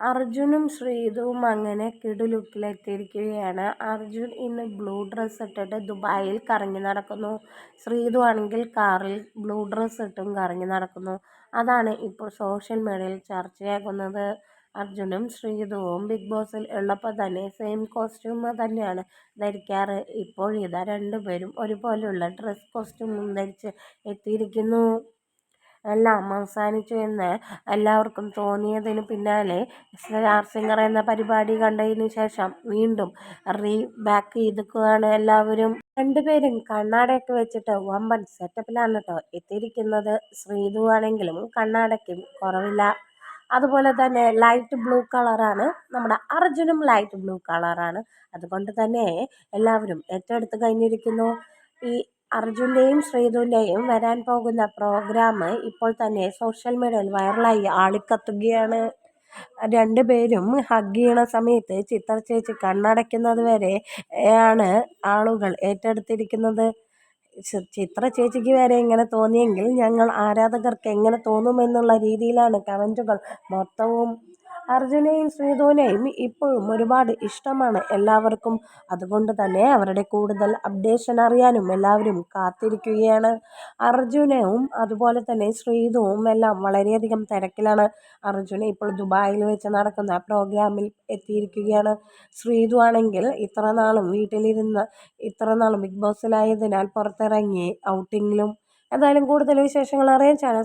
അർജുനും ശ്രീതുവും അങ്ങനെ കിടുലുക്കിലെത്തിയിരിക്കുകയാണ് അർജുൻ ഇന്ന് ബ്ലൂ ഡ്രസ്സ് ഇട്ടിട്ട് ദുബായിൽ കറങ്ങി നടക്കുന്നു. ശ്രീതു ആണെങ്കിൽ കാറിൽ ബ്ലൂ ഡ്രസ്സ് ഇട്ടും കറങ്ങി നടക്കുന്നു. അതാണ് ഇപ്പോൾ സോഷ്യൽ മീഡിയയിൽ ചർച്ചയാകുന്നത്. അർജുനും ശ്രീതുവും ബിഗ് ബോസിൽ ഉള്ളപ്പോൾ തന്നെ സെയിം കോസ്റ്റ്യൂം തന്നെയാണ് ധരിക്കാറ്. ഇതാ രണ്ടുപേരും ഒരുപോലെയുള്ള ഡ്രസ് കോസ്റ്റ്യൂമും ധരിച്ച് എത്തിയിരിക്കുന്നു. എല്ലാം അവസാനിച്ചു എന്ന് എല്ലാവർക്കും തോന്നിയതിനു പിന്നാലെ സ്റ്റാർ സിംഗർ എന്ന പരിപാടി കണ്ടതിന് ശേഷം വീണ്ടും റീ ബാക്ക് ചെയ്തിക്കുകയാണ് എല്ലാവരും. രണ്ടുപേരും കണ്ണാടയൊക്കെ വെച്ചിട്ട് വമ്പൻ സെറ്റപ്പിലാണ് ട്ടോ എത്തിയിരിക്കുന്നത്. ശ്രീതു ആണെങ്കിലും കണ്ണാടയ്ക്കും കുറവില്ല. അതുപോലെ തന്നെ ലൈറ്റ് ബ്ലൂ കളറാണ് നമ്മുടെ അർജുനും ലൈറ്റ് ബ്ലൂ കളറാണ്. അതുകൊണ്ട് തന്നെ എല്ലാവരും ഏറ്റെടുത്ത് കഴിഞ്ഞിരിക്കുന്നു. ഈ അർജുന്റെയും ശ്രീതുവിന്റെയും വരാൻ പോകുന്ന പ്രോഗ്രാം ഇപ്പോൾ തന്നെ സോഷ്യൽ മീഡിയയിൽ വൈറലായി ആളിക്കത്തുകയാണ്. രണ്ടുപേരും ഹഗ് ചെയ്യണ സമയത്ത് ചിത്ര ചേച്ചി കണ്ണടയ്ക്കുന്നത് വരെ ആണ് ആളുകൾ ഏറ്റെടുത്തിരിക്കുന്നത്. ചിത്ര ചേച്ചിക്ക് വരെ ഇങ്ങനെ തോന്നിയെങ്കിൽ ഞങ്ങൾ ആരാധകർക്ക് എങ്ങനെ തോന്നുമെന്നുള്ള രീതിയിലാണ് കമന്റുകൾ മൊത്തവും. അർജുനെയും ശ്രീതുവിനെയും ഇപ്പോഴും ഒരുപാട് ഇഷ്ടമാണ് എല്ലാവർക്കും. അതുകൊണ്ട് തന്നെ അവരുടെ കൂടുതൽ അപ്ഡേഷൻ അറിയാനും എല്ലാവരും കാത്തിരിക്കുകയാണ്. അർജുനവും അതുപോലെ തന്നെ ശ്രീതുവും എല്ലാം വളരെയധികം തിരക്കിലാണ്. അർജുന ഇപ്പോൾ ദുബായിൽ വെച്ച് നടക്കുന്ന പ്രോഗ്രാമിൽ എത്തിയിരിക്കുകയാണ്. ശ്രീതു ആണെങ്കിൽ ഇത്ര നാളും വീട്ടിലിരുന്ന് ഇത്ര നാളും ബിഗ് ബോസിലായതിനാൽ പുറത്തിറങ്ങി ഔട്ടിങ്ങിലും. എന്തായാലും കൂടുതൽ വിശേഷങ്ങൾ അറിയാൻ ചാനൽ